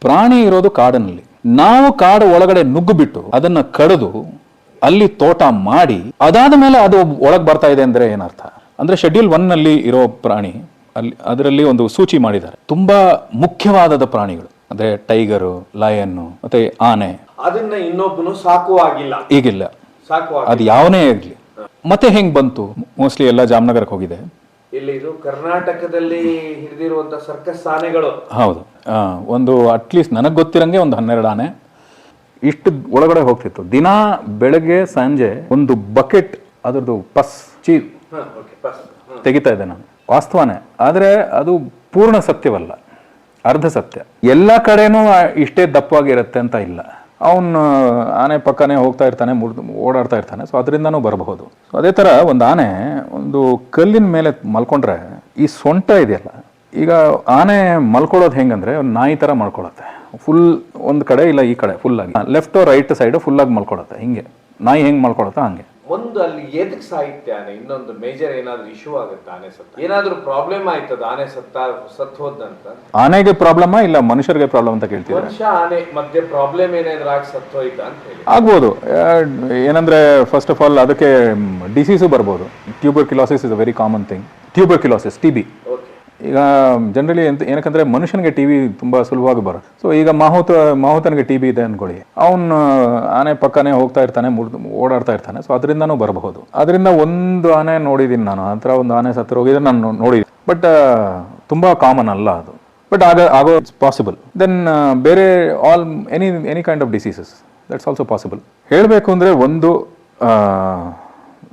ಪ್ರಾಣಿ ಇರೋದು ಕಾಡಿನಲ್ಲಿ. ನಾವು ಕಾಡು ಒಳಗಡೆ ನುಗ್ಗು ಬಿಟ್ಟು ಅದನ್ನ ಕಡಿದು ಅಲ್ಲಿ ತೋಟ ಮಾಡಿ ಅದಾದ ಮೇಲೆ ಅದು ಒಳಗೆ ಬರ್ತಾ ಇದೆ ಅಂದ್ರೆ ಏನರ್ಥ? ಅಂದ್ರೆ ಶೆಡ್ಯೂಲ್ ಒನ್ನಲ್ಲಿ ಇರೋ ಪ್ರಾಣಿ ಅಲ್ಲಿ ಅದರಲ್ಲಿ ಒಂದು ಸೂಚಿ ಮಾಡಿದ್ದಾರೆ. ತುಂಬಾ ಮುಖ್ಯವಾದದ ಪ್ರಾಣಿಗಳು. ಅಂದ್ರೆ ಟೈಗರು ಲಯನ್ನು ಮತ್ತೆ ಆನೆ. ಅದನ್ನ ಇನ್ನೊಬ್ಬನು ಸಾಕುವಾಗಿಲ್ಲ ಈಗಿಲ್ಲ. ಸಾಕುವಾಗ ಅದು ಯಾವನೇ ಇರಲಿ. ಮತ್ತೆ ಹೆಂಗ್ ಬಂತು? ಮೋಸ್ಟ್ಲಿ ಎಲ್ಲ ಜಾಮ್ನಗರಕ್ಕೆ ಹೋಗಿದೆ. ಇಲ್ಲಿ ಇದು ಕರ್ನಾಟಕದಲ್ಲಿ ಹಿಡಿದಿರುವಂತ ಸರ್ಕಸ್ ಆನೆಗಳು. ಹೌದು. ಒಂದು ಅಟ್ಲೀಸ್ಟ್ ನನಗೆ ಗೊತ್ತಿರಂಗೆ ಒಂದು ಹನ್ನೆರಡು ಆನೆ. ಇಷ್ಟು ಒಳಗಡೆ ಹೋಗ್ತಿತ್ತು. ದಿನ ಬೆಳಗ್ಗೆ, ಸಂಜೆ ಒಂದು ಬಕೆಟ್ ಅದರದ್ದು ಪಸ್, ಚೀ. ತೆಗಿತಾ ಇದ್ದೆ ನಾನು. ವಾಸ್ತವನೇ. ಆದರೆ ಅದು ಪೂರ್ಣ ಸತ್ಯವಲ್ಲ. ಅರ್ಧ ಸತ್ಯ. ಎಲ್ಲ ಕಡೆನೂ ಇಷ್ಟೇ ದಪ್ಪವಾಗಿರುತ್ತೆ ಅಂತ ಇಲ್ಲ. ಅವನು ಆನೆ ಪಕ್ಕನೇ ಹೋಗ್ತಾ ಇರ್ತಾನೆ, ಮುರ್ದು, ಓಡಾಡ್ತಾ ಇರ್ತಾನೆ, ಸೊ ಅದರಿಂದನೂ ಬರಬಹುದು. ಸೊ ಅದೇ ಥರ ಒಂದು ಆನೆ ಒಂದು ಕಲ್ಲಿನ ಮೇಲೆ ಮಲ್ಕೊಂಡ್ರೆ ಈ ಸೊಂಟ ಇದೆಯಲ್ಲ ಈಗ ಆನೆ ಮಲ್ಕೊಳ್ಳೋದು ಹೆಂಗಂದ್ರೆ ನಾಯಿ ಥರ ಮಲ್ಕೊಳ್ಳುತ್ತೆ. ಫುಲ್ ಒಂದು ಕಡೆ ಇಲ್ಲ ಈ ಕಡೆ ಫುಲ್ ಆಗಿ. ಲೆಫ್ಟ್ ರೈಟ್ ಸೈಡ್ ಫುಲ್ ಆಗಿ ಮಲ್ಕೊಳ್ಳುತ್ತೆ. ಹಿಂಗೆ. ನಾಯಿ ಹೆಂಗೆ ಮಲ್ಕೊಳ್ಳುತ್ತೆ ಹಂಗೆ. ಒಂದು ಅಲ್ಲಿ ಎದಕ್ ಸಾಹಿತ್ಯ ಆನೆ ಇನ್ನೊಂದು ಮೇಜರ್ ಏನಾದ್ರೂ ಇಶ್ಯೂ ಆಗುತ್ತೆ ಆನೆ ಸತ್ತ? ಏನಾದ್ರೂ ಪ್ರಾಬ್ಲಮ್ ಆಯ್ತದ ಆನೆ ಸತ್ತ ಸತ್ ಹೋದಂತ ಆನೆಗೆ ಪ್ರಾಬ್ಲಮ್ ಇಲ್ಲ ಮನುಷ್ಯರಿಗೆ ಪ್ರಾಬ್ಲಮ್ ಅಂತ ಕೇಳ್ತೀವಿ ಮನುಷ್ಯ ಆನೆ ಮಧ್ಯೆ ಪ್ರಾಬ್ಲಮ್ ಏನಾದ್ರೂ ಆಗಿ ಸತ್ ಹೋಯ್ತಾ ಅಂತ ಹೇಳಿ. ಆಗ್ಬೋದು. ಏನಂದ್ರೆ ಫಸ್ಟ್ ಆಫ್ ಆಲ್ ಅದಕ್ಕೆ ಡಿಸೀಸು ಬರ್ಬೋದು. Tuberculosis is a very common thing tuberculosis T B okay ಈಗ ಜನರಲಿ ಎಂತ, ಏನಕ್ಕಂದ್ರೆ ಮನುಷ್ಯನಿಗೆ ಟಿ ವಿ ತುಂಬ ಸುಲಭವಾಗಿ ಬರುತ್ತೆ. ಸೊ ಈಗ ಮಾಹುತ, ಮಾಹುತನಿಗೆ ಟಿ ವಿ ಇದೆ ಅನ್ಕೊಳ್ಳಿ. ಅವನು ಆನೆ ಪಕ್ಕನೆ ಹೋಗ್ತಾ ಇರ್ತಾನೆ ಓಡಾಡ್ತಾ ಇರ್ತಾನೆ. ಸೊ ಅದರಿಂದನೂ ಬರಬಹುದು. ಅದರಿಂದ ಒಂದು ಆನೆ ನೋಡಿದ್ದೀನಿ ನಾನು, ಆ ಥರ ಒಂದು ಆನೆ ಸತ್ತಿರೋಗಿದ್ರೆ ನಾನು ನೋಡಿದ್ದೀನಿ ಬಟ್ ತುಂಬ ಕಾಮನ್ ಅಲ್ಲ ಅದು. ಬಟ್ ಆಗ ಆಗೋ ಪಾಸಿಬಲ್ ದೆನ್ ಬೇರೆ all any any kind of diseases that's also possible ಹೇಳಬೇಕು ಅಂದರೆ ಒಂದು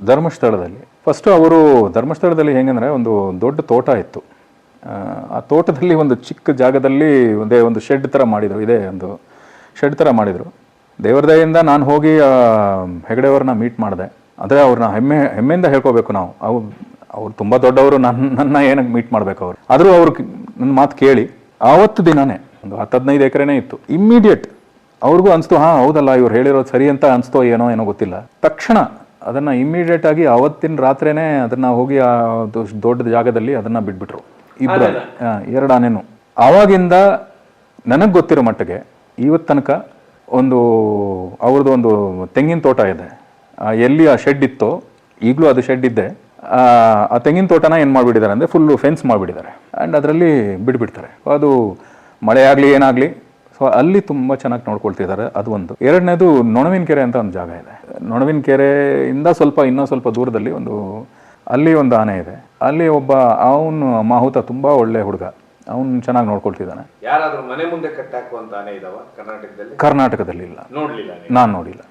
ಧರ್ಮಸ್ಥಳದಲ್ಲಿ. ಫಸ್ಟು ಅವರು ಧರ್ಮಸ್ಥಳದಲ್ಲಿ ಹೆಂಗಂದರೆ ಒಂದು ದೊಡ್ಡ ತೋಟ ಇತ್ತು. ಆ, ತೋಟದಲ್ಲಿ ಒಂದು ಚಿಕ್ಕ ಜಾಗದಲ್ಲಿ ಒಂದೇ ಒಂದು ಶೆಡ್ ಥರ ಮಾಡಿದರು ಇದೇ ಒಂದು ಶೆಡ್ ಥರ ಮಾಡಿದರು. ದೇವರದಯಿಂದ ನಾನು ಹೋಗಿ ಹೆಗಡೆಯವ್ರನ್ನ ಮೀಟ್ ಮಾಡಿದೆ. ಅಂದರೆ ಅವ್ರನ್ನ ಹೆಮ್ಮೆ ಹೆಮ್ಮೆಯಿಂದ ಹೇಳ್ಕೋಬೇಕು ನಾವು. ಅವ್ರು ಅವ್ರು ತುಂಬ ದೊಡ್ಡವರು ನನ್ನ ನನ್ನ ಏನಕ್ಕೆ ಮೀಟ್ ಮಾಡಬೇಕು ಅವರು. ಆದರೂ ಅವ್ರು ನನ್ನ ಮಾತು ಕೇಳಿ. ಆವತ್ತು ದಿನನೇ ಒಂದು ಹತ್ತು ಹದಿನೈದು ಎಕರೆನೇ ಇತ್ತು. ಇಮ್ಮಿಡಿಯೇಟ್ ಅವ್ರಿಗೂ ಅನಿಸ್ತು ಹಾಂ ಹೌದಲ್ಲ ಇವ್ರು ಹೇಳಿರೋದು ಸರಿ ಅಂತ ಅನಿಸ್ತೋ ಏನೋ ಏನೋ ಗೊತ್ತಿಲ್ಲ. ತಕ್ಷಣ ಅದನ್ನು ಇಮ್ಮಿಡಿಯೇಟಾಗಿ ಆಗಿ ಅವತ್ತಿನ ರಾತ್ರಿನೇ ಅದನ್ನು ಹೋಗಿ ಆ ದೊಡ್ಡ ಜಾಗದಲ್ಲಿ ಅದನ್ನು ಬಿಟ್ಬಿಟ್ರು. ಇಬ್ಬರು ಎರಡು ಆನೆನು. ಆವಾಗಿಂದ ನನಗೆ ಗೊತ್ತಿರೋ ಮಟ್ಟಿಗೆ ಇವತ್ತು ತನಕ ಒಂದು ಅವ್ರದ್ದು ಒಂದು ತೆಂಗಿನ ತೋಟ ಇದೆ. ಎಲ್ಲಿ ಆ ಶೆಡ್ ಇತ್ತೋ ಈಗಲೂ ಅದು ಶೆಡ್ ಇದ್ದೆ ಆ, ಆ ತೆಂಗಿನ ತೋಟನ ಏನು ಮಾಡಿಬಿಟ್ಟಿದ್ದಾರೆ ಅಂದರೆ ಫುಲ್ಲು ಫೆನ್ಸ್ ಮಾಡಿಬಿಟ್ಟಿದ್ದಾರೆ. ಆ್ಯಂಡ್ ಅದರಲ್ಲಿ ಬಿಟ್ಬಿಡ್ತಾರೆ ಅದು ಮಳೆ ಆಗಲಿ ಏನಾಗಲಿ ಸೊ ಅಲ್ಲಿ ತುಂಬ ಚೆನ್ನಾಗಿ ನೋಡ್ಕೊಳ್ತಿದ್ದಾರೆ ಅದು ಒಂದು. ಎರಡನೇದು ನೊಣವಿನ ಕೆರೆ ಅಂತ ಒಂದು ಜಾಗ ಇದೆ. ನೊಣವಿನ ಕೆರೆಯಿಂದ ಸ್ವಲ್ಪ ಇನ್ನೂ ಸ್ವಲ್ಪ ದೂರದಲ್ಲಿ ಒಂದು ಅಲ್ಲಿ ಒಂದು ಆನೆ ಇದೆ. ಅಲ್ಲಿ ಒಬ್ಬ ಅವನು ಮಾಹುತ ತುಂಬಾ ಒಳ್ಳೆ ಹುಡುಗ. ಅವನು ಚೆನ್ನಾಗಿ ನೋಡ್ಕೊಳ್ತಿದ್ದಾನೆ. ಯಾರಾದ್ರೂ ಮನೆ ಮುಂದೆ ಕಟ್ಟಾಕುವಂತ ಆನೆ ಇದಾವ ಕರ್ನಾಟಕದಲ್ಲಿ? ಕರ್ನಾಟಕದಲ್ಲಿ ಇಲ್ಲ. ನೋಡ್ಲಿಲ್ಲ ನೀವು? ನಾನು ನೋಡಿಲ್ಲ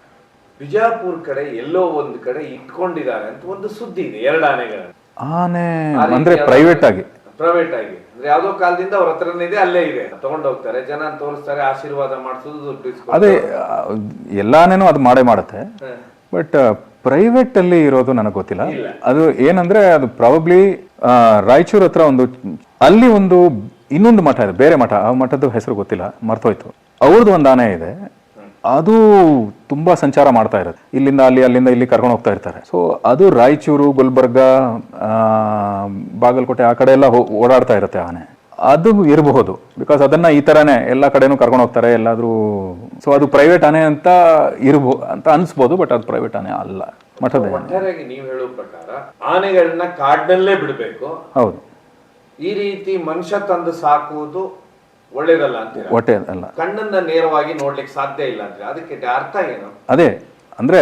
ಬಿಜಾಪುರ್ ಕಡೆ ಎಲ್ಲೋ ಒಂದು ಕಡೆ ಇಟ್ಕೊಂಡಿದ್ದಾರೆ ಅಂತ ಒಂದು ಸುದ್ದಿ ಇದೆ ಎರಡು ಆನೆಗಳನ್ನು. ಆನೆ ಅಂದ್ರೆ ಪ್ರೈವೇಟ್ ಆಗಿ. ಪ್ರೈವೇಟ್ ಆಗಿ. ಅಂದ್ರೆ ಯಾವ್ದೋ ಕಾಲದಿಂದ ಅವ್ರ ಹತ್ರನೇ ಇದೆ ಅಲ್ಲೇ ಇದೆ. ತಗೊಂಡೋಗ್ತಾರೆ ಜನ ತೋರಿಸ್ತಾರೆ ಆಶೀರ್ವಾದ ಮಾಡಿಸೋದು ದುಡ್ಡು ಅದೇ ಆ, ಎಲ್ಲಾನೇನೂ ಅದು ಮಾಡೇ ಮಾಡುತ್ತೆ. ಬಟ್ ಪ್ರೈವೇಟ್ ಅಲ್ಲಿ ಇರೋದು ನನಗೆ ಗೊತ್ತಿಲ್ಲ. ಅದು ಏನಂದ್ರೆ ಅದು ಪ್ರಾಬಬ್ಲಿ ರಾಯಚೂರ್ ಹತ್ರ ಒಂದು ಅಲ್ಲಿ ಒಂದು ಇನ್ನೊಂದು ಮಠ ಇದೆ ಬೇರೆ ಮಠ ಆ ಮಠದ ಹೆಸರು ಗೊತ್ತಿಲ್ಲ ಮರ್ತೋಯ್ತು. ಅವ್ರದ್ದು ಒಂದು ಆನೆ ಇದೆ. ಅದು ತುಂಬಾ ಸಂಚಾರ ಮಾಡ್ತಾ ಇರುತ್ತೆ. ಇಲ್ಲಿಂದ ಅಲ್ಲಿ ಅಲ್ಲಿಂದ ಇಲ್ಲಿ ಕರ್ಕೊಂಡು ಹೋಗ್ತಾ ಇರ್ತಾರೆ. ಸೊ ಅದು ರಾಯಚೂರು ಗುಲ್ಬರ್ಗ ಆ, ಬಾಗಲಕೋಟೆ ಆ ಕಡೆ ಎಲ್ಲ ಓಡಾಡ್ತಾ ಇರುತ್ತೆ ಆನೆ. ಅದು ಇರಬಹುದು. ಬಿಕಾಸ್ ಅದನ್ನ ಈ ತರನೇ ಎಲ್ಲ ಕಡೆನೂ ಕರ್ಕೊಂಡು ಹೋಗ್ತಾರೆ ಎಲ್ಲಾದ್ರೂ ಸೊ ಅದು ಪ್ರೈವೇಟ್ ಆನೆ ಅಂತ ಇರ್ಬೋ ಅಂತ ಅನ್ಸ್ಬೋದು ಬಟ್ ಅದು ಪ್ರೈವೇಟ್ ಆನೆ ಅಲ್ಲ. ಮಠದ. ಒಟ್ಟಾರೆಯಾಗಿ ನೀವು ಹೇಳೋ ಪ್ರಕಾರ ಆನೆಗಳನ್ನ ಕಾಡ್ನಲ್ಲೇ ಬಿಡಬೇಕು. ಹೌದು. ಈ ರೀತಿ ಮನುಷ್ಯ ತಂದು ಸಾಕುವುದು ಒಳ್ಳೇದಲ್ಲ ಅಂತ ಹೊಟ್ಟೆ ಅಲ್ಲ ಕಣ್ಣನ್ನ ನೇರವಾಗಿ ನೋಡ್ಲಿಕ್ಕೆ ಸಾಧ್ಯ ಇಲ್ಲ ಅಂದ್ರೆ ಅದಕ್ಕೆ ಅರ್ಥ ಏನು? ಅದೇ ಅಂದ್ರೆ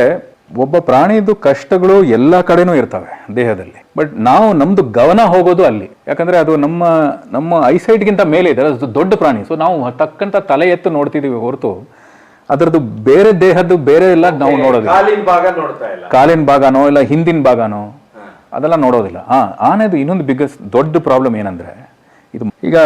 ಒಬ್ಬ ಪ್ರಾಣಿದು ಕಷ್ಟಗಳು ಎಲ್ಲ ಕಡೆನೂ ಇರ್ತವೆ ದೇಹದಲ್ಲಿ. ಬಟ್ ನಾವು ನಮ್ದು ಗಮನ ಹೋಗೋದು ಅಲ್ಲಿ. ಯಾಕಂದ್ರೆ ಅದು ನಮ್ಮ ನಮ್ಮ ಐಸೈಟ್ಗಿಂತ ಮೇಲೆ ಇದೆ. ಅದು ದೊಡ್ಡ ಪ್ರಾಣಿ. ಸೊ ನಾವು ತಕ್ಕಂತ ತಲೆ ಎತ್ತು ನೋಡ್ತಿದೀವಿ ಹೊರತು. ಅದರದ್ದು ಬೇರೆ ದೇಹದ್ದು ಬೇರೆ ಎಲ್ಲ ನಾವು ನೋಡೋದಿಲ್ಲ. ಕಾಲಿನ ಭಾಗ ನೋಡ್ತಾ ಇಲ್ಲ. ಕಾಲಿನ ಭಾಗನೋ ಇಲ್ಲ ಹಿಂದಿನ ಭಾಗನೋ ಅದೆಲ್ಲ ನೋಡೋದಿಲ್ಲ. ಹಾ ಆನೆದು ಇನ್ನೊಂದು ಬಿಗ್ಗೆಸ್ಟ್ ದೊಡ್ಡ ಪ್ರಾಬ್ಲಮ್ ಏನಂದ್ರೆ ಇದು ಈಗ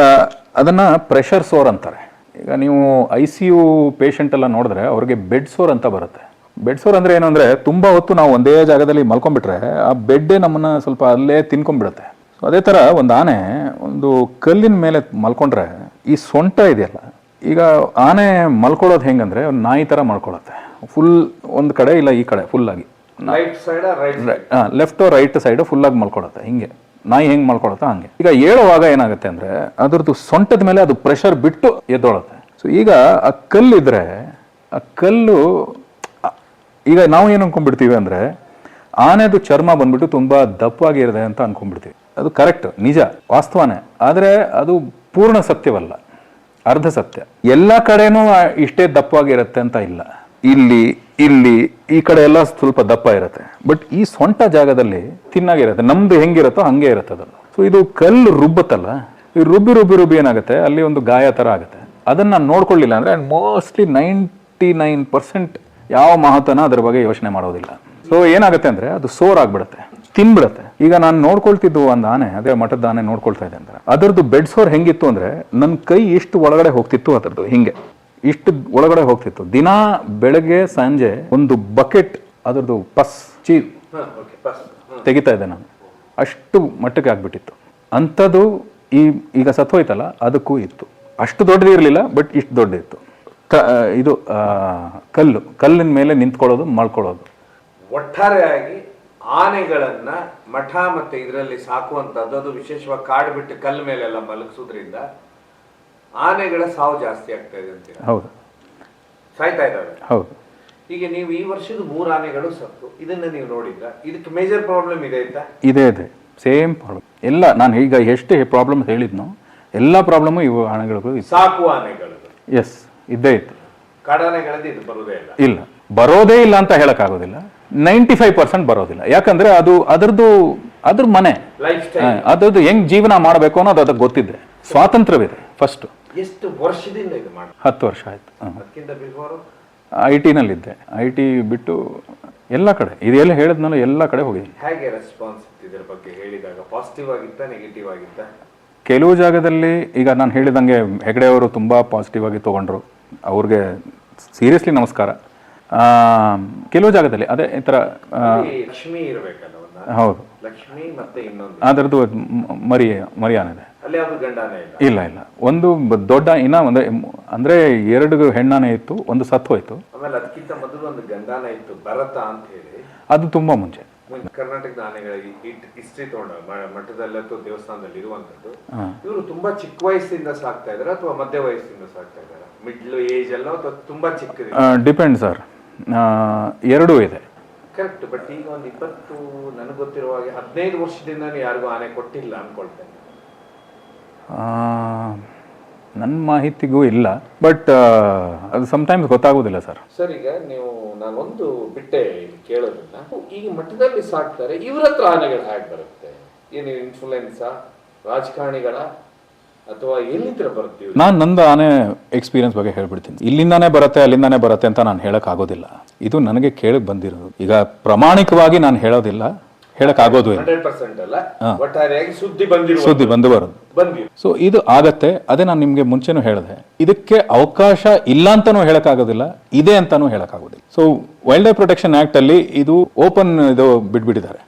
ಅದನ್ನ ಪ್ರೆಷರ್ ಸೋರ್ ಅಂತಾರೆ. ಈಗ ನೀವು ಐ ಸಿ ಯು ಪೇಷಂಟ್ ಎಲ್ಲ ನೋಡಿದ್ರೆ ಅವ್ರಿಗೆ ಬೆಡ್ ಸೋರ್ ಅಂತ ಬರುತ್ತೆ. ಬೆಡ್ ಸೋರ್ ಅಂದ್ರೆ ಏನು ಅಂದ್ರೆ ತುಂಬಾ ಹೊತ್ತು ನಾವು ಒಂದೇ ಜಾಗದಲ್ಲಿ ಮಲ್ಕೊಂಡ್ಬಿಟ್ರೆ ಆ ಬೆಡ್ಡೇ ನಮ್ಮನ್ನ ಸ್ವಲ್ಪ ಅಲ್ಲೇ ತಿನ್ಕೊಂಡ್ಬಿಡುತ್ತೆ. ಅದೇ ತರ ಒಂದು ಆನೆ ಒಂದು ಕಲ್ಲಿನ ಮೇಲೆ ಮಲ್ಕೊಂಡ್ರೆ ಈ ಸೊಂಟ ಇದೆಯಲ್ಲ ಈಗ ಆನೆ ಮಲ್ಕೊಳ್ಳೋದು ಹೆಂಗಂದ್ರೆ ಒಂದು ನಾಯಿ ತರ ಮಲ್ಕೊಳ್ಳುತ್ತೆ. ಫುಲ್ ಒಂದು ಕಡೆ ಇಲ್ಲ ಈ ಕಡೆ ಫುಲ್ ಆಗಿ. Right side right left right side full ಆಗಿ ಮಲ್ಕೊಳತ್ತೆ ಹಿಂಗೆ. ನಾಯಿ ಹೆಂಗೆ ಮಲ್ಕೊಳತ್ತ ಹಂಗೆ. ಈಗ ಏಳುವಾಗ ಏನಾಗುತ್ತೆ ಅಂದ್ರೆ ಅದ್ರದ್ದು ಸೊಂಟದ ಮೇಲೆ ಅದು ಪ್ರೆಷರ್ ಬಿಟ್ಟು ಎದ್ದೊಳುತ್ತೆ. ಸೊ ಈಗ ಆ ಕಲ್ಲಿದ್ರೆ ಆ ಕಲ್ಲು ಈಗ ನಾವು ಏನು ಅನ್ಕೊಂಡ್ಬಿಡ್ತೀವಿ ಅಂದರೆ ಆನೆದು ಚರ್ಮ ಬಂದ್ಬಿಟ್ಟು ತುಂಬ ದಪ್ಪವಾಗಿರದೆ ಅಂತ ಅನ್ಕೊಂಡ್ಬಿಡ್ತೀವಿ. ಅದು ಕರೆಕ್ಟ್ ನಿಜ ವಾಸ್ತವನೇ. ಆದರೆ ಅದು ಪೂರ್ಣ ಸತ್ಯವಲ್ಲ. ಅರ್ಧ ಸತ್ಯ. ಎಲ್ಲ ಕಡೆನೂ ಇಷ್ಟೇ ದಪ್ಪವಾಗಿರುತ್ತೆ ಅಂತ ಇಲ್ಲ. ಇಲ್ಲಿ ಇಲ್ಲಿ, ಈ ಕಡೆ ಎಲ್ಲ ಸ್ವಲ್ಪ ದಪ್ಪ ಇರುತ್ತೆ. ಬಟ್ ಈ ಸೊಂಟ ಜಾಗದಲ್ಲಿ ತಿನ್ನಾಗಿರುತ್ತೆ. ನಮ್ದು ಹೆಂಗಿರುತ್ತೋ ಹಂಗೆ ಇರುತ್ತೆ ಅದು. ಸೊ ಇದು ಕಲ್ಲು ರುಬ್ಬತ್ತಲ್ಲ, ಈ ರುಬ್ಬಿ ರುಬ್ಬಿ ರುಬ್ಬಿ ಏನಾಗುತ್ತೆ? ಅಲ್ಲಿ ಒಂದು ಗಾಯ ಥರ ಆಗುತ್ತೆ. ಅದನ್ನ ನಾನು ನೋಡ್ಕೊಳ್ಳಿಲ್ಲ ಅಂದರೆ ಮೋಸ್ಟ್ಲಿ ನೈಂಟಿ ನೈನ್ ಪರ್ಸೆಂಟ್ ಯಾವ ಮಹತ್ವನ ಅದ್ರ ಬಗ್ಗೆ ಯೋಚನೆ ಮಾಡೋದಿಲ್ಲ. ಸೊ ಏನಾಗುತ್ತೆ ಅಂದರೆ ಅದು ಸೋರ್ ಆಗ್ಬಿಡುತ್ತೆ ತಿನ್ಬಿಡುತ್ತೆ. ಈಗ ನಾನು ನೋಡ್ಕೊಳ್ತಿದ್ದು ಒಂದು ಆನೆ ಅದೇ ಮಠದ ಆನೆ ನೋಡ್ಕೊಳ್ತಾ ಇದೆ ಅಂದ್ರೆ ಅದರದ್ದು ಬೆಡ್ಸೋರ್ ಹೆಂಗಿತ್ತು ಅಂದ್ರೆ ನನ್ನ ಕೈ ಇಷ್ಟು ಒಳಗಡೆ ಹೋಗ್ತಿತ್ತು ಅದರದ್ದು ಹಿಂಗೆ. ಇಷ್ಟು ಒಳಗಡೆ ಹೋಗ್ತಿತ್ತು. ದಿನ ಬೆಳಗ್ಗೆ ಸಂಜೆ ಒಂದು ಬಕೆಟ್ ಅದರದ್ದು ಪಸ್ ಚೀ ತೆಗಿತಾ ಇದ್ದೆ ನಾನು. ಅಷ್ಟು ಮಟ್ಟಕ್ಕೆ ಆಗ್ಬಿಟ್ಟಿತ್ತು. ಅಂಥದ್ದು ಈ ಈಗ ಸತ್ತೋಯ್ತಲ್ಲ ಅದಕ್ಕೂ ಇತ್ತು. ಅಷ್ಟು ದೊಡ್ಡದು ಇರಲಿಲ್ಲ ಬಟ್ ಇಷ್ಟು ದೊಡ್ಡದಿತ್ತು. ಕ ಇದು ಕಲ್ಲು. ಕಲ್ಲಿನ ಮೇಲೆ ನಿಂತ್ಕೊಳ್ಳೋದು ಮಾಡ್ಕೊಳ್ಳೋದು ಒಟ್ಟಾರೆಯಾಗಿ ಆನೆಗಳನ್ನ ಮಠ ಮತ್ತೆ ಇದರಲ್ಲಿ ಸಾಕುವಂತದ್ದು ಅದು ವಿಶೇಷವಾಗಿ ಕಾಡು ಬಿಟ್ಟು ಕಲ್ಲು ಮೇಲೆಲ್ಲ ಮಲಗಿಸೋದ್ರಿಂದ ಆನೆಗಳ ಸಾವು ಜಾಸ್ತಿ ಆಗ್ತಾ ಇದೆ ಅಂತೀರ ಹೌದು. ಸಾಯ್ತಾ ಇದ್ದಾವೆ. ಹೌದು. ಈಗ ನೀವು ಈ ವರ್ಷದ ಮೂರು ಆನೆಗಳು ಸತ್ತು ಇದನ್ನ ನೀವು ನೋಡಿದ್ರ? ಇದಕ್ಕೆ ಮೇಜರ್ ಪ್ರಾಬ್ಲಮ್ ಇದೆ ಅಂತ ಇದೆ ಇದೆ. ಸೇಮ್ ಪ್ರಾಬ್ಲಮ್ ಎಲ್ಲ ನಾನು ಈಗ ಎಷ್ಟು ಪ್ರಾಬ್ಲಮ್ ಹೇಳಿದ್ನೋ ಎಲ್ಲ ಪ್ರಾಬ್ಲಮ್ಮು ಇವು ಆನೆಗಳಿಗೂ ಸಾಕು ಆನೆಗಳು. ಎಸ್ ಇದ್ದೇ ಇತ್ತು. ಕಾಡಾನೆಗಳದ್ದು ಇದು ಬರುವುದೇ ಇಲ್ಲ. ಇಲ್ಲ. ಬರೋದೇ ಇಲ್ಲ ಅಂತ ಹೇಳಕ್ಕಾಗೋದಿಲ್ಲ. ನೈಂಟಿ ಫೈವ್ ಪರ್ಸೆಂಟ್ ಬರೋದಿಲ್ಲ. ಯಾಕಂದ್ರೆ ಅದು ಅದರದ್ದು ಅದ್ರ ಮನೆ. ಅದರದ್ದು ಹೆಂಗ್ ಜೀವನ ಮಾಡಬೇಕು ಅನ್ನೋದು ಅದಕ್ಕೆ ಗೊತ್ತಿದೆ. ಸ್ವಾತಂತ್ರ್ಯವಿದೆ ಫಸ್ಟ್ ಎಷ್ಟು ವರ್ಷದಿಂದ ಇದು ಮಾಡಿ ಹತ್ತು ವರ್ಷ ಆಯ್ತು. ಐ ಟಿನಲ್ಲಿದ್ದೆ ಐ ಟಿ ಬಿಟ್ಟು ಎಲ್ಲ ಕಡೆ. ಇದೆಲ್ಲ ಹೇಳಿದ್ನಲ್ಲ ಎಲ್ಲ ಕಡೆ ಹೋಗಿದ್ದೀನಿ. ಹೇಗೆ ರೆಸ್ಪಾನ್ಸ್ ಇದರ ಬಗ್ಗೆ ಹೇಳಿದಾಗ? ಪಾಸಿಟಿವ್ ಆಗಿತ್ತಾ ನೆಗೆಟಿವ್ ಆಗಿತ್ತಾ? ಕೆಲವು ಜಾಗದಲ್ಲಿ ಈಗ ನಾನು ಹೇಳಿದಂಗೆ ಹೆಗಡೆ ಅವರು ತುಂಬ ಪಾಸಿಟಿವ್ ಆಗಿ ತಗೊಂಡ್ರು. ಅವ್ರಿಗೆ ಸೀರಿಯಸ್ಲಿ ನಮಸ್ಕಾರ. ಕೆಲವು ಜಾಗದಲ್ಲಿ ಅದೇ ಈ ಥರ ಲಕ್ಷ್ಮಿ ಇರ್ಬೇಕಲ್ಲ ಹೌದು. ಲಕ್ಷ್ಮಿ ಮತ್ತೆ ಇನ್ನೊಂದು. ಅದರದ್ದು ಮರಿ ಮರಿ ಮರಿಯಾನಿದೆ ಅಲ್ಲಿ ಯಾವ್ದು ಗಂಡಾನೆ ಇಲ್ಲ? ಇಲ್ಲ ಒಂದು ದೊಡ್ಡ ಇನ್ನ ಒಂದು ಅಂದ್ರೆ ಎರಡು ಹೆಣ್ಣಾನೆ ಇತ್ತು ಒಂದು ಸತ್ತು ಹೋಯ್ತು. ಆಮೇಲೆ ಅದಕ್ಕಿಂತ ಮೊದಲು ಒಂದು ಗಂಡಾನ ಇತ್ತು ಭರತ ಅಂತ ಹೇಳಿ. ಅದು ತುಂಬಾ ಮುಂಚೆ. ಕರ್ನಾಟಕದ ಆನೆಗಳಿಗೆ ಹಿಸ್ಟ್ರಿ ತಗೊಂಡ ಮಠದಲ್ಲಿ ಅಥವಾ ದೇವಸ್ಥಾನದಲ್ಲಿ ಇರುವಂತದ್ದು ಇವರು ತುಂಬಾ ಚಿಕ್ಕ ವಯಸ್ಸಿಂದ ಸಾಕ್ತಾ ಇದಾರೆ ಅಥವಾ ಮಧ್ಯ ವಯಸ್ಸಿಂದ ಸಾಕ್ತಾ ಇದಾರೆ? ಮಿಡ್ಲ್ ಏಜ್ ಅಲ್ಲ ಅಥವಾ ತುಂಬಾ ಚಿಕ್ಕದಿದೆ ಡಿಪೆಂಡ್ ಸರ್ ಎರಡೂ ಇದೆ. ಕರೆಕ್ಟ್ ಬಟ್ ಈಗ ಒಂದು ಇಪ್ಪತ್ತು ನನಗೆ ಗೊತ್ತಿರುವ ಹಾಗೆ ಹದಿನೈದು ವರ್ಷದಿಂದ ಯಾರಿಗೂ ಆನೆ ಕೊಟ್ಟಿಲ್ಲ ಅನ್ಕೊಳ್ತೇನೆ. ನನ್ನ ಮಾಹಿತಿಗೂ ಇಲ್ಲ ಬಟ್ ಅದು ಸಮಟೈಮ್ಸ್ ಗೊತ್ತಾಗೋದಿಲ್ಲ ಸರ್. ಸರ್ ಈಗ ನೀವು ನಾನೊಂದು ಬಿಟ್ಟೆ ಕೇಳೋದನ್ನ. ಈಗ ಮಠದಲ್ಲಿ ಸಾಕ್ತಾರೆ ಇವರತ್ರ ಹತ್ರ ಆನೆಗಳು ಹೇಗೆ ಬರುತ್ತೆ. ಏನು ಇನ್ಫ್ಲುಯೆನ್ಸಾ ರಾಜಕಾರಣಿಗಳ? ಅಥವಾ ನಾನು ನಂದು ಆನೆ ಎಕ್ಸ್ಪೀರಿಯನ್ಸ್ ಬಗ್ಗೆ ಹೇಳ್ಬಿಡ್ತೀನಿ. ಇಲ್ಲಿಂದಾನೇ ಬರುತ್ತೆ ಅಲ್ಲಿಂದಾನೇ ಬರುತ್ತೆ ಅಂತ ನಾನು ಹೇಳೋಕ್ಕಾಗೋದಿಲ್ಲ. ಇದು ನನಗೆ ಕೇಳಕ್ ಬಂದಿರೋದು. ಈಗ ಪ್ರಾಮಾಣಿಕವಾಗಿ ನಾನು ಹೇಳೋದಿಲ್ಲ ಹೇಳಕ್ ಆಗೋದು ಇಲ್ಲ. ಹಂಡ್ರೆಡ್ ಪರ್ಸೆಂಟ್ ಅಲ್ಲ? ಒಟ್ಟಾರೆಯಾಗಿ ಸುದ್ದಿ ಬಂದಿರುವ ಸುದ್ದಿ ಬಂದು ಬರೋದು. ಬಂದಿರು. ಸೊ ಇದು ಆಗತ್ತೆ ಅದೇ ನಾನು ನಿಮಗೆ ಮುಂಚೆನೂ ಹೇಳಿದೆ. ಇದಕ್ಕೆ ಅವಕಾಶ ಇಲ್ಲ ಅಂತಾನೂ ಹೇಳಕ್ಕಾಗೋದಿಲ್ಲ ಇದೆ ಅಂತಾನೂ ಹೇಳಕ್ಕಾಗೋದಿಲ್ಲ. So wildlife protection act ಅಲ್ಲಿ ಇದು ಓಪನ್ ಇದು ಬಿಟ್ಬಿಟ್ಟಿದ್ದಾರೆ.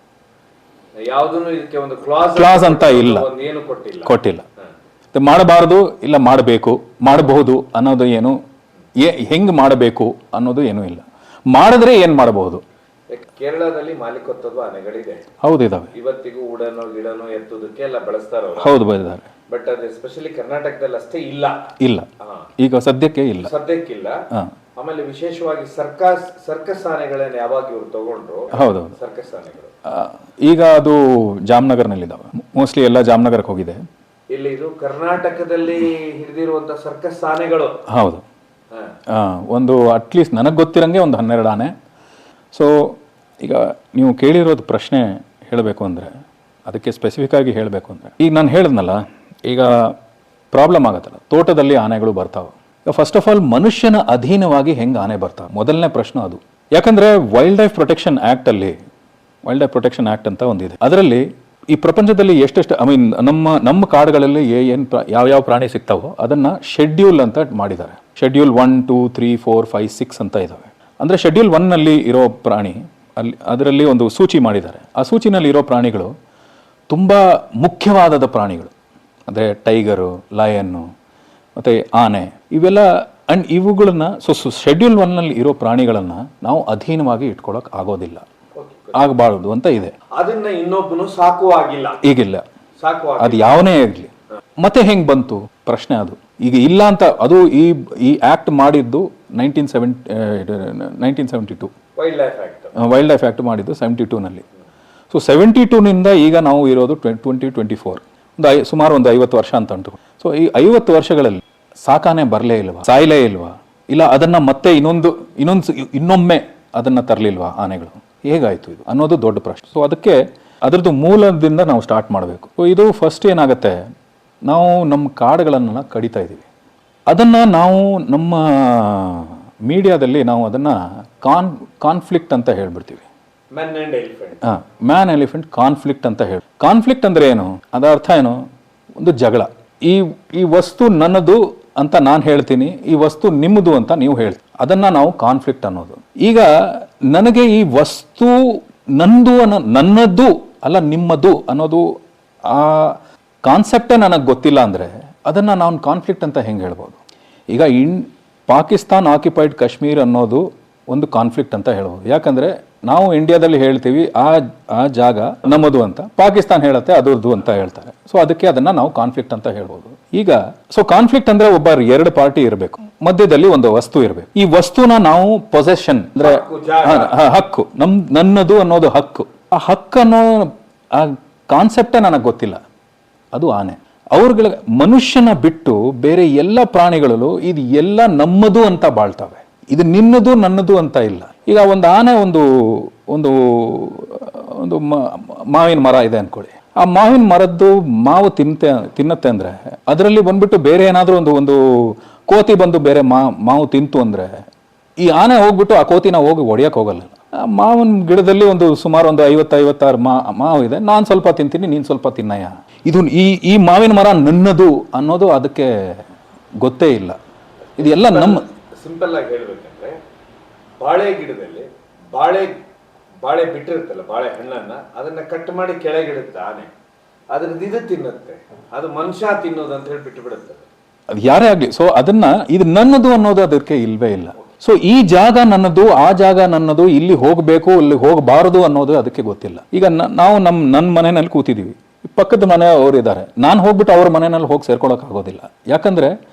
ಯಾವ್ದನ್ನು ಇದಕ್ಕೆ ಒಂದು ಕ್ಲಾಸ್ ಅಂತ ಇಲ್ಲ. ಏನು ಕೊಟ್ಟಿಲ್ಲ. ಮಾಡಬಾರದು ಇಲ್ಲ ಮಾಡಬೇಕು ಮಾಡಬಹುದು ಅನ್ನೋದು ಏನು ಹೆಂಗೆ ಮಾಡಬೇಕು ಅನ್ನೋದು ಏನೂ ಇಲ್ಲ. ಮಾಡಿದ್ರೆ ಏನು ಮಾಡಬಹುದು? ಕೇರಳದಲ್ಲಿ ಮಾಲೀಕತ್ವದ ಆನೆಗಳಿದೆ. ಹೌದು ಇದಾವೆ ಇವತ್ತಿಗೂ ಉಡನೋ ಗಿಡನೋ ಎತ್ತುದಕ್ಕೆ ಎಲ್ಲ ಬಳಸ್ತಾರ ಹೌದು ಬಂದಿದ್ದಾರೆ. ಬಟ್ ಅದು ಎಸ್ಪೆಷಲಿ ಕರ್ನಾಟಕದಲ್ಲಿ ಅಷ್ಟೇ ಇಲ್ಲ. ಇಲ್ಲ. ಈಗ ಸದ್ಯಕ್ಕೆ ಇಲ್ಲ. ಸದ್ಯಕ್ಕಿಲ್ಲ. ಆಮೇಲೆ ವಿಶೇಷವಾಗಿ ಸರ್ಕಸ್ ಸರ್ಕಸ್ ಆನೆಗಳನ್ನ ಯಾವಾಗ ಇವ್ರು ತಗೊಂಡ್ರು. ಹೌದು ಸರ್ಕಸ್ ಆನೆಗಳು. ಈಗ ಅದು ಜಾಮ್ನಗರ್ನಲ್ಲಿದ್ದಾವೆ ಮೋಸ್ಟ್ಲಿ ಎಲ್ಲ ಜಾಮ್ನಗರಕ್ಕೆ ಹೋಗಿದೆ. ಇಲ್ಲಿ ಇದು ಕರ್ನಾಟಕದಲ್ಲಿ ಹಿಡಿದಿರುವಂತ ಸರ್ಕಸ್ ಆನೆಗಳು. ಹೌದು. ಒಂದು ಅಟ್ಲೀಸ್ಟ್ ನನಗೆ ಗೊತ್ತಿರಂಗೆ ಒಂದು ಹನ್ನೆರಡು ಆನೆ. ಸೊ ಈಗ ನೀವು ಕೇಳಿರೋದು ಪ್ರಶ್ನೆ ಹೇಳಬೇಕು ಅಂದರೆ ಅದಕ್ಕೆ ಸ್ಪೆಸಿಫಿಕ್ ಆಗಿ ಹೇಳಬೇಕು ಅಂದರೆ. ಈಗ ನಾನು ಹೇಳಿದ್ನಲ್ಲ ಈಗ ಪ್ರಾಬ್ಲಮ್ ಆಗತ್ತಲ್ಲ. ತೋಟದಲ್ಲಿ ಆನೆಗಳು ಬರ್ತಾವೆ. ಈಗ ಫಸ್ಟ್ ಆಫ್ ಆಲ್ ಮನುಷ್ಯನ ಅಧೀನವಾಗಿ ಹೆಂಗೆ ಆನೆ ಬರ್ತಾವೆ? ಮೊದಲನೇ ಪ್ರಶ್ನೆ ಅದು. ಯಾಕಂದರೆ ವೈಲ್ಡ್ ಲೈಫ್ ಪ್ರೊಟೆಕ್ಷನ್ ಆ್ಯಕ್ಟಲ್ಲಿ ವೈಲ್ಡ್ ಲೈಫ್ ಪ್ರೊಟೆಕ್ಷನ್ ಆ್ಯಕ್ಟ್ ಅಂತ ಒಂದಿದೆ. ಅದರಲ್ಲಿ ಈ ಪ್ರಪಂಚದಲ್ಲಿ ಎಷ್ಟೆಷ್ಟು ಐ ಮೀನ್ ನಮ್ಮ ನಮ್ಮ ಕಾಡುಗಳಲ್ಲಿ ಏನು ಯಾವ ಯಾವ ಪ್ರಾಣಿ ಸಿಗ್ತಾವೋ ಅದನ್ನು ಶೆಡ್ಯೂಲ್ ಅಂತ ಮಾಡಿದ್ದಾರೆ. Schedule one two three four five six ಅಂತ ಇದ್ದಾವೆ ಅಂದರೆ ಶೆಡ್ಯೂಲ್ ಒನ್ನಲ್ಲಿ ಇರೋ ಪ್ರಾಣಿ, ಅಲ್ಲಿ, ಅದರಲ್ಲಿ ಒಂದು ಸೂಚಿ ಮಾಡಿದ್ದಾರೆ. ಆ ಸೂಚಿನಲ್ಲಿ ಇರೋ ಪ್ರಾಣಿಗಳು ತುಂಬ ಮುಖ್ಯವಾದದ ಪ್ರಾಣಿಗಳು. ಅಂದರೆ ಟೈಗರು, ಲಯನ್ನು, ಮತ್ತು ಆನೆ, ಇವೆಲ್ಲ ಅಂಡ್ ಇವುಗಳನ್ನ ಸೊ ಶೆಡ್ಯೂಲ್ ಒನ್ನಲ್ಲಿ ಇರೋ ಪ್ರಾಣಿಗಳನ್ನು ನಾವು ಅಧೀನವಾಗಿ ಇಟ್ಕೊಳ್ಳೋಕೆ ಆಗೋದಿಲ್ಲ. ಆಗಬಾರ್ದು. ಅಂತ ಇದೆ. ಅದನ್ನ ಇನ್ನೊಬ್ಬನು ಸಾಕುವಾಗಿಲ್ಲ ಈಗಿಲ್ಲ. ಸಾಕು ಅದು ಯಾವನೇ ಆಗ್ಲಿ. ಮತ್ತೆ ಹೆಂಗ್ ಬಂತು? ಪ್ರಶ್ನೆ ಅದು. ಈಗ ಇಲ್ಲ ಅಂತ ಅದು ಈ ಈ ಆ್ಯಕ್ಟ್ ಮಾಡಿದ್ದು nineteen seventy nineteen seventy two wildlife act wildlife act ಮಾಡಿದ್ದು ಸೆವೆಂಟಿ ಟೂನಲ್ಲಿ ಸೊ ಸೆವೆಂಟಿ ಟೂನಿಂದ ಈಗ ನಾವು ಇರೋದು ಟ್ವೆಂಟಿ ಟ್ವೆಂಟಿ ಫೋರ್ ಒಂದು ಐ ಸುಮಾರು ಒಂದು ಐವತ್ತು ವರ್ಷ ಅಂತ ಉಂಟು ಸೊ ಈ ಐವತ್ತು ವರ್ಷಗಳಲ್ಲಿ ಸಾಕಾನೆ ಬರಲೇ ಇಲ್ವಾ? ಸಾಯಲೇ ಇಲ್ವಾ? ಇಲ್ಲ ಅದನ್ನು ಮತ್ತೆ ಇನ್ನೊಂದು ಇನ್ನೊಂದು ಇನ್ನೊಮ್ಮೆ ಅದನ್ನು ತರಲಿಲ್ವಾ ಆನೆಗಳು? ಹೇಗಾಯಿತು ಇದು ಅನ್ನೋದು ದೊಡ್ಡ ಪ್ರಶ್ನೆ. ಸೊ ಅದಕ್ಕೆ ಅದರದ್ದು ಮೂಲದಿಂದ ನಾವು ಸ್ಟಾರ್ಟ್ ಮಾಡಬೇಕು. ಸೊ ಇದು ಫಸ್ಟ್ ಏನಾಗುತ್ತೆ? ನಾವು ನಮ್ಮ ಕಾಡುಗಳನ್ನೆಲ್ಲ ಕಡಿತಾ ಇದ್ದೀವಿ. ಅದನ್ನು ನಾವು ನಮ್ಮ ಮೀಡಿಯಾದಲ್ಲಿ ನಾವು ಅದನ್ನು ಕಾನ್ ಕಾನ್ಫ್ಲಿಕ್ಟ್ ಅಂತ ಹೇಳ್ಬಿಡ್ತೀವಿ. ಹಾಂ ಮ್ಯಾನ್ ಎಲಿಫೆಂಟ್ ಕಾನ್ಫ್ಲಿಕ್ಟ್ ಅಂತ ಹೇಳಿ. ಕಾನ್ಫ್ಲಿಕ್ಟ್ ಅಂದರೆ ಏನು? ಅದರ ಅರ್ಥ ಏನು? ಒಂದು ಜಗಳ. ಈ ಈ ವಸ್ತು ನನ್ನದು ಅಂತ ನಾನು ಹೇಳ್ತೀನಿ ಈ ವಸ್ತು ನಿಮ್ಮದು ಅಂತ ನೀವು ಹೇಳ್ತೀನಿ ಅದನ್ನು ನಾವು ಕಾನ್ಫ್ಲಿಕ್ಟ್ ಅನ್ನೋದು. ಈಗ ನನಗೆ ಈ ವಸ್ತು ನಂದು ಅನ್ನೋ ನನ್ನದು ಅಲ್ಲ ನಿಮ್ಮದು ಅನ್ನೋದು ಆ ಕಾನ್ಸೆಪ್ಟೇ ನನಗೆ ಗೊತ್ತಿಲ್ಲ ಅಂದರೆ ಅದನ್ನು ನಾನು ಕಾನ್ಫ್ಲಿಕ್ಟ್ ಅಂತ ಹೆಂಗೆ ಹೇಳ್ಬೋದು? ಈಗ ಇನ್ ಪಾಕಿಸ್ತಾನ್ ಆಕ್ಯುಪೈಡ್ ಕಾಶ್ಮೀರ್ ಅನ್ನೋದು ಒಂದು ಕಾನ್ಫ್ಲಿಕ್ಟ್ ಅಂತ ಹೇಳ್ಬೋದು. ಯಾಕಂದ್ರೆ ನಾವು ಇಂಡಿಯಾದಲ್ಲಿ ಹೇಳ್ತೀವಿ ಆ ಆ ಜಾಗ ನಮ್ಮದು ಅಂತ. ಪಾಕಿಸ್ತಾನ್ ಹೇಳುತ್ತೆ ಅದರದ್ದು ಅಂತ ಹೇಳ್ತಾರೆ. ಸೊ ಅದಕ್ಕೆ ಅದನ್ನ ನಾವು ಕಾನ್ಫ್ಲಿಕ್ಟ್ ಅಂತ ಹೇಳ್ಬೋದು. ಈಗ ಸೊ ಕಾನ್ಫ್ಲಿಕ್ಟ್ ಅಂದ್ರೆ ಒಬ್ಬ ಎರಡು ಪಾರ್ಟಿ ಇರಬೇಕು. ಮಧ್ಯದಲ್ಲಿ ಒಂದು ವಸ್ತು ಇರಬೇಕು. ಈ ವಸ್ತುನ ನಾವು ಪೊಸೆಷನ್ ಅಂದ್ರೆ ಹಕ್ಕು, ಜಾಗ. ಹ, ಹ, ಹಕ್ಕು. ನಮ್ ನನ್ನದು ಅನ್ನೋದು ಹಕ್ಕು. ಆ ಹಕ್ಕನ್ನು ಆ ಕಾನ್ಸೆಪ್ಟೇ ನನಗೆ ಗೊತ್ತಿಲ್ಲ. ಅದು ಆನೆ. ಅವ್ರಗಳ ಮನುಷ್ಯನ ಬಿಟ್ಟು ಬೇರೆ ಎಲ್ಲ ಪ್ರಾಣಿಗಳಲ್ಲೂ ಇದು ಎಲ್ಲ ನಮ್ಮದು ಅಂತ ಬಾಳ್ತವೆ. ಇದು ನಿನ್ನದು, ನನ್ನದು ಅಂತ ಇಲ್ಲ. ಈಗ ಒಂದು ಆನೆ, ಒಂದು ಒಂದು ಒಂದು ಮಾವಿನ ಮರ ಇದೆ ಅನ್ಕೊಳ್ಳಿ. ಆ ಮಾವಿನ ಮರದ್ದು ಮಾವು ತಿಂತೆ, ತಿನ್ನತ್ತೆ ಅಂದ್ರೆ, ಅದರಲ್ಲಿ ಬಂದ್ಬಿಟ್ಟು ಬೇರೆ ಏನಾದರೂ ಒಂದು ಒಂದು ಕೋತಿ ಬಂದು ಬೇರೆ ಮಾ, ಮಾವು ತಿಂತು ಅಂದ್ರೆ, ಈ ಆನೆ ಹೋಗ್ಬಿಟ್ಟು ಆ ಕೋತಿನ ಹೋಗಿ ಹೊಡಿಯಕ್ಕೆ ಹೋಗಲ್ಲ. ಮಾವಿನ ಗಿಡದಲ್ಲಿ ಒಂದು ಸುಮಾರು ಒಂದು ಐವತ್ತು ಐವತ್ತಾರು ಮಾ, ಮಾವು ಇದೆ. ನಾನು ಸ್ವಲ್ಪ ತಿಂತೀನಿ, ನೀನು ಸ್ವಲ್ಪ ತಿನ್ನಯ್ಯ. ಇದು ಈ ಈ ಮಾವಿನ ಮರ ನನ್ನದು ಅನ್ನೋದು ಅದಕ್ಕೆ ಗೊತ್ತೇ ಇಲ್ಲ. ಇದೆಲ್ಲ ನಮ್ಮ ಸಿಂಪಲ್ ಆಗಿ ಹೇಳ್ಬೇಕಂದ್ರೆ, ಬಾಳೆ ಗಿಡದಲ್ಲಿ ಬಾಳೆ ಬಾಳೆ ಬಿಟ್ಟಿರುತ್ತಲ್ಲ, ಬಾಳೆ ಹಣ್ಣನ್ನ, ಅದನ್ನ ಕಟ್ ಮಾಡಿ ಕೆಳಗಿಡುತ್ತೆ ಆನೆ. ಅದ್ರದ್ದು ಇದು ತಿನ್ನುತ್ತೆ. ಅದು ಮನುಷ್ಯ ತಿನ್ನೋದು ಅಂತ ಹೇಳಿ ಬಿಟ್ಟು ಬಿಡುತ್ತೆ ಅದು. ಯಾರೇ ಆಗಲಿ ಸೊ ಅದನ್ನ ಇದು ನನ್ನದು ಅನ್ನೋದು ಅದಕ್ಕೆ ಇಲ್ವೇ ಇಲ್ಲ. ಸೊ ಈ ಜಾಗ ನನ್ನದು, ಆ ಜಾಗ ನನ್ನದು, ಇಲ್ಲಿ ಹೋಗಬೇಕು, ಇಲ್ಲಿ ಹೋಗಬಾರದು ಅನ್ನೋದು ಅದಕ್ಕೆ ಗೊತ್ತಿಲ್ಲ. ಈಗ ನಾವು ನಮ್ಮ ನನ್ನ ಮನೆಯಲ್ಲಿ ಕೂತಿದ್ದೀವಿ ಪಕ್ಕದ ಮನೆ ಅವ್ರು ಇದ್ದಾರೆ. ನಾನು ಹೋಗ್ಬಿಟ್ಟು ಅವ್ರ ಮನೆಯಲ್ಲಿ ಹೋಗಿ ಸೇರ್ಕೊಳಕ್ಕಾಗೋದಿಲ್ಲ ಯಾಕಂದ್ರೆ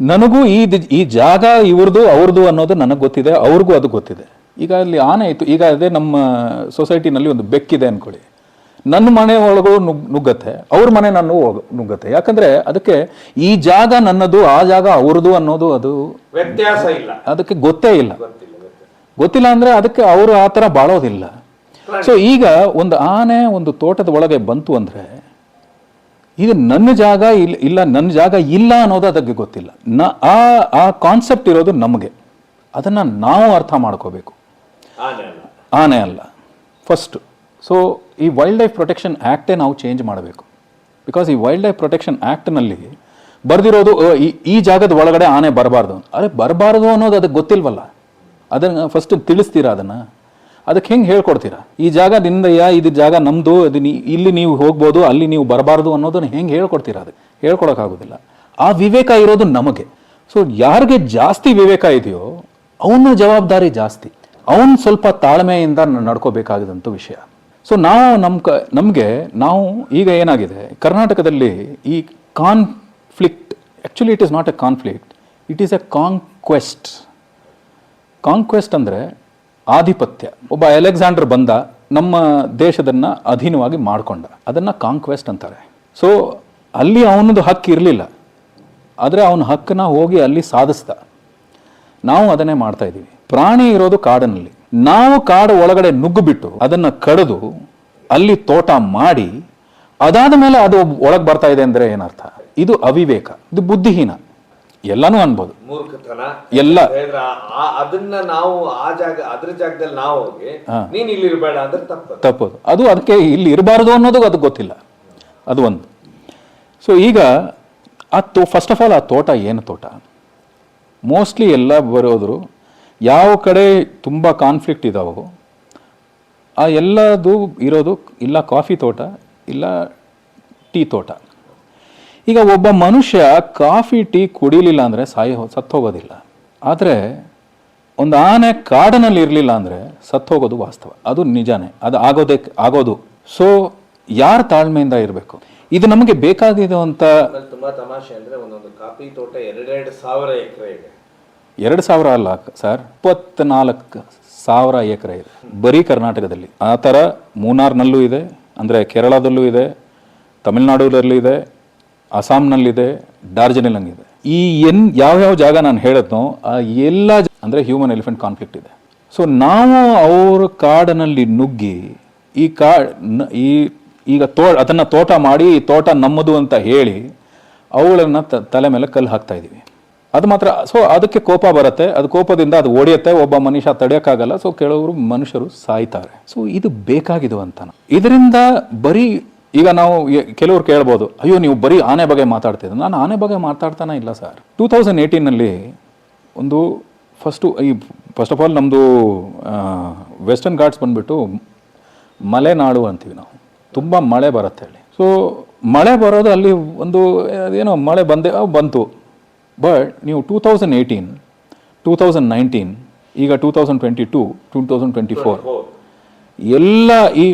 ನನಗೂ ಈ ದಿ- ಈ ಜಾಗ ಇವ್ರದ್ದು ಅವ್ರದ್ದು ಅನ್ನೋದು ನನಗೆ ಗೊತ್ತಿದೆ ಅವ್ರಿಗೂ ಅದು ಗೊತ್ತಿದೆ. ಈಗ ಅಲ್ಲಿ ಆನೆ ಇತ್ತು ಈಗ ಅದೇ ನಮ್ಮ ಸೊಸೈಟಿನಲ್ಲಿ ಒಂದು ಬೆಕ್ಕಿದೆ ಅಂದ್ಕೊಳ್ಳಿ ನನ್ನ ಮನೆ ಒಳಗೂ ನುಗ್ ನುಗ್ಗತ್ತೆ ಅವ್ರ ಮನೆ ನಾನು ನುಗ್ಗತ್ತೆ. ಯಾಕಂದ್ರೆ ಅದಕ್ಕೆ ಈ ಜಾಗ ನನ್ನದು ಆ ಜಾಗ ಅವ್ರದ್ದು ಅನ್ನೋದು ಅದು ವ್ಯತ್ಯಾಸ ಇಲ್ಲ. ಅದಕ್ಕೆ ಗೊತ್ತೇ ಇಲ್ಲ. ಗೊತ್ತಿಲ್ಲ ಅಂದ್ರೆ ಅದಕ್ಕೆ ಅವರು ಆ ಥರ ಬಾಳೋದಿಲ್ಲ. ಸೊ ಈಗ ಒಂದು ಆನೆ ಒಂದು ತೋಟದ ಒಳಗೆ ಬಂತು ಅಂದ್ರೆ ಇದು ನನ್ನ ಜಾಗ ಇಲ್ಲ ಇಲ್ಲ ನನ್ನ ಜಾಗ ಇಲ್ಲ ಅನ್ನೋದು ಅದಕ್ಕೆ ಗೊತ್ತಿಲ್ಲ. ನ ಆ ಆ ಕಾನ್ಸೆಪ್ಟ್ ಇರೋದು ನಮಗೆ. ಅದನ್ನು ನಾವು ಅರ್ಥ ಮಾಡ್ಕೋಬೇಕು. ಆನೆ ಅಲ್ಲ. ಆನೆ ಅಲ್ಲ. ಫಸ್ಟ್ ಸೊ ಈ ವೈಲ್ಡ್ ಲೈಫ್ ಪ್ರೊಟೆಕ್ಷನ್ ಆ್ಯಕ್ಟೇ ನಾವು ಚೇಂಜ್ ಮಾಡಬೇಕು. ಬಿಕಾಸ್ ಈ ವೈಲ್ಡ್ ಲೈಫ್ ಪ್ರೊಟೆಕ್ಷನ್ ಆ್ಯಕ್ಟ್ನಲ್ಲಿ ಬರೆದಿರೋದು ಈ ಈ ಜಾಗದ ಒಳಗಡೆ ಆನೆ ಬರಬಾರ್ದು. ಅರೆ ಬರಬಾರ್ದು ಅನ್ನೋದು ಅದಕ್ಕೆ ಗೊತ್ತಿಲ್ವಲ್ಲ? ಅದನ್ನು ಫಸ್ಟ್ ತಿಳಿಸ್ತೀರಾ ಅದನ್ನು? ಅದಕ್ಕೆ ಹೆಂಗೆ ಹೇಳ್ಕೊಡ್ತೀರಾ? ಈ ಜಾಗ ನಿಂದಯ್ಯ, ಇದು ಜಾಗ ನಮ್ಮದು ನೀ ಇಲ್ಲಿ ನೀವು ಹೋಗ್ಬೋದು, ಅಲ್ಲಿ ನೀವು ಬರಬಾರ್ದು ಅನ್ನೋದನ್ನು ಹೆಂಗೆ ಹೇಳ್ಕೊಡ್ತೀರಾ ಅದು ಹೇಳ್ಕೊಡೋಕ್ಕಾಗೋದಿಲ್ಲ. ಆ ವಿವೇಕ ಇರೋದು ನಮಗೆ. ಸೊ ಯಾರಿಗೆ ಜಾಸ್ತಿ ವಿವೇಕ ಇದೆಯೋ, ಅವನ ಜವಾಬ್ದಾರಿ ಜಾಸ್ತಿ. ಅವನು ಸ್ವಲ್ಪ ತಾಳ್ಮೆಯಿಂದ ನಡ್ಕೋಬೇಕಾಗಿದಂಥ ವಿಷಯ. ಸೊ ನಾವು ನಮ್ಮ ಕ ನಮಗೆ ನಾವು ಈಗ ಏನಾಗಿದೆ, ಕರ್ನಾಟಕದಲ್ಲಿ ಈ conflict actually it is not a conflict it is a conquest conquest ಅಂದರೆ ಆಧಿಪತ್ಯ. ಒಬ್ಬ ಅಲೆಕ್ಸಾಂಡರ್ ಬಂದ, ನಮ್ಮ ದೇಶದನ್ನ ಅಧೀನವಾಗಿ ಮಾಡಿಕೊಂಡ. ಅದನ್ನು ಕಾಂಕ್ವೆಸ್ಟ್ ಅಂತಾರೆ. ಸೊ ಅಲ್ಲಿ ಅವನದು ಹಕ್ಕು ಇರಲಿಲ್ಲ. ಆದರೆ ಅವನ ಹಕ್ಕನ್ನ ಹೋಗಿ ಅಲ್ಲಿ ಸಾಧಿಸ್ದ. ನಾವು ಅದನ್ನೇ ಮಾಡ್ತಾ ಇದ್ದೀವಿ. ಪ್ರಾಣಿ ಇರೋದು ಕಾಡಿನಲ್ಲಿ. ನಾವು ಕಾಡು ಒಳಗಡೆ ನುಗ್ಗುಬಿಟ್ಟು ಅದನ್ನ ಕಡಿದು ಅಲ್ಲಿ ತೋಟ ಮಾಡಿ ಅದಾದ ಮೇಲೆ ಅದು ಒಳಗೆ ಬರ್ತಾ ಇದೆ ಅಂದ್ರೆ ಏನರ್ಥ? ಇದು ಅವಿವೇಕ. ಇದು ಬುದ್ಧಿಹೀನ. ಎಲ್ಲನೂ ಅನ್ಬೋದು. ಮೂರ್ಖತನ ಎಲ್ಲ. ಅದನ್ನ ನಾವು ಆ ಜಾಗ ಅದ್ರ ಜಾಗದಲ್ಲಿ ನಾವು ಹೋಗಿ ನೀನ್ ಇಲ್ಲಿ ಇರಬೇಡ ಅಂದ್ರೆ ತಪ್ಪದು. ತಪ್ಪೋದು. ಅದು ಅದಕ್ಕೆ ಇಲ್ಲಿ ಇರಬಾರದು ಅನ್ನೋದು ಅದು ಗೊತ್ತಿಲ್ಲ. ಅದು ಒಂದು. ಸೊ ಈಗ ಆ ತೋ ಫಸ್ಟ್ ಆಫ್ ಆಲ್ ಆ ತೋಟ ಏನು ತೋಟ? ಮೋಸ್ಟ್ಲಿ ಎಲ್ಲ ಬರೋದ್ರು ಯಾವ ಕಡೆ ತುಂಬ ಕಾನ್ಫ್ಲಿಕ್ಟ್ ಇದಾವೋ ಆ ಎಲ್ಲದು ಇರೋದು ಇಲ್ಲ ಕಾಫಿ ತೋಟ ಇಲ್ಲ ಟೀ ತೋಟ. ಈಗ ಒಬ್ಬ ಮನುಷ್ಯ ಕಾಫಿ ಟೀ ಕುಡಿಲಿಲ್ಲ ಅಂದರೆ ಸಾಯಿ ಸತ್ತೋಗೋದಿಲ್ಲ. ಆದರೆ ಒಂದು ಆನೆ ಕಾಡಿನಲ್ಲಿ ಇರಲಿಲ್ಲ ಅಂದರೆ ಸತ್ತೋಗೋದು ವಾಸ್ತವ. ಅದು ನಿಜಾನೇ. ಅದು ಆಗೋದೇ ಆಗೋದು. ಸೊ ಯಾರ ತಾಳ್ಮೆಯಿಂದ ಇರಬೇಕು? ಇದು ನಮಗೆ ಬೇಕಾಗಿದೆ ತುಂಬಾ ತಮಾಷೆ ಅಂದ್ರೆ ಒಂದೊಂದು ಕಾಫಿ ತೋಟ ಎರಡೆರಡು ಸಾವಿರ ಎಕರೆ ಇದೆ. ಎರಡು ಸಾವಿರ ಅಲ್ಲ ಸರ್ ಇಪ್ಪತ್ನಾಲ್ಕು ಸಾವಿರ ಎಕರೆ ಇದೆ. ಬರೀ ಕರ್ನಾಟಕದಲ್ಲಿ. ಆ ಥರ ಮೂನಾರ್ನಲ್ಲೂ ಇದೆ ಅಂದರೆ ಕೇರಳದಲ್ಲೂ ಇದೆ ತಮಿಳ್ನಾಡುದಲ್ಲೂ ಇದೆ ಅಸ್ಸಾಂನಲ್ಲಿದೆ ಡಾರ್ಜಿಲಿಂಗ್ ಇದೆ ಈ ಎನ್ ಯಾವ್ಯಾವ ಜಾಗ ನಾನು ಹೇಳಿದ್ನೋ ಆ ಎಲ್ಲ ಅಂದರೆ ಹ್ಯೂಮನ್ ಎಲಿಫೆಂಟ್ ಕಾನ್ಫ್ಲಿಕ್ಟ್ ಇದೆ. ಸೊ ನಾವು ಅವರ ಕಾಡಿನಲ್ಲಿ ನುಗ್ಗಿ, ಈ ಕಾ ನ- ಈ, ಈಗ ತೋ, ಅದನ್ನು ತೋಟ ಮಾಡಿ, ಈ ತೋಟ ನಮ್ಮದು ಅಂತ ಹೇಳಿ ಅವುಗಳನ್ನು ತಲೆ ಮೇಲೆ ಕಲ್ಲು ಹಾಕ್ತಾ ಇದ್ದೀವಿ. ಅದು ಮಾತ್ರ ಸೊ ಅದಕ್ಕೆ ಕೋಪ ಬರುತ್ತೆ. ಅದು ಕೋಪದಿಂದ ಅದು ಓಡಿಯುತ್ತೆ ಒಬ್ಬ ಮನುಷ್ಯ ತಡೆಯೋಕ್ಕಾಗಲ್ಲ. ಸೊ ಕೆಲವರು ಮನುಷ್ಯರು ಸಾಯ್ತಾರೆ. ಸೊ ಇದು ಬೇಕಾಗಿದು ಅಂತ ಇದರಿಂದ ಬರೀ ಈಗ ನಾವು ಕೆಲವರು ಕೇಳ್ಬೋದು, ಅಯ್ಯೋ, ನೀವು ಬರೀ ಆನೆ ಬಗ್ಗೆ ಮಾತಾಡ್ತಿದ್ದೆ ನಾನು ಆನೆ ಬಗ್ಗೆ ಮಾತಾಡ್ತಾನೆ ಇಲ್ಲ ಸರ್. ಟೂ ತೌಸಂಡ್ ಏಯ್ಟೀನಲ್ಲಿ ಒಂದು ಫಸ್ಟು, ಈ ಫಸ್ಟ್ ಆಫ್ ಆಲ್ ನಮ್ಮದು ವೆಸ್ಟರ್ನ್ ಘಾಟ್ಸ್ ಬಂದುಬಿಟ್ಟು ಮಲೆನಾಡು ಅಂತೀವಿ ನಾವು. ತುಂಬ ಮಳೆ ಬರುತ್ತೆ ಹೇಳಿ ಸೊ ಮಳೆ ಬರೋದು ಅಲ್ಲಿ ಒಂದು ಏನೋ ಮಳೆ ಬಂದೆ ಬಂತು. ಬಟ್ ನೀವು two thousand eighteen, two thousand nineteen, ಈಗ two thousand twenty two two thousand twenty four, ಎಲ್ಲ ಈ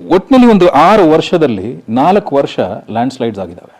ಒಟ್ಟಿನಲ್ಲಿ ಒಂದು ಆರು ವರ್ಷದಲ್ಲಿ ನಾಲ್ಕು ವರ್ಷ ಲ್ಯಾಂಡ್ ಸ್ಲೈಡ್ಸ್ ಆಗಿದ್ದಾವೆ.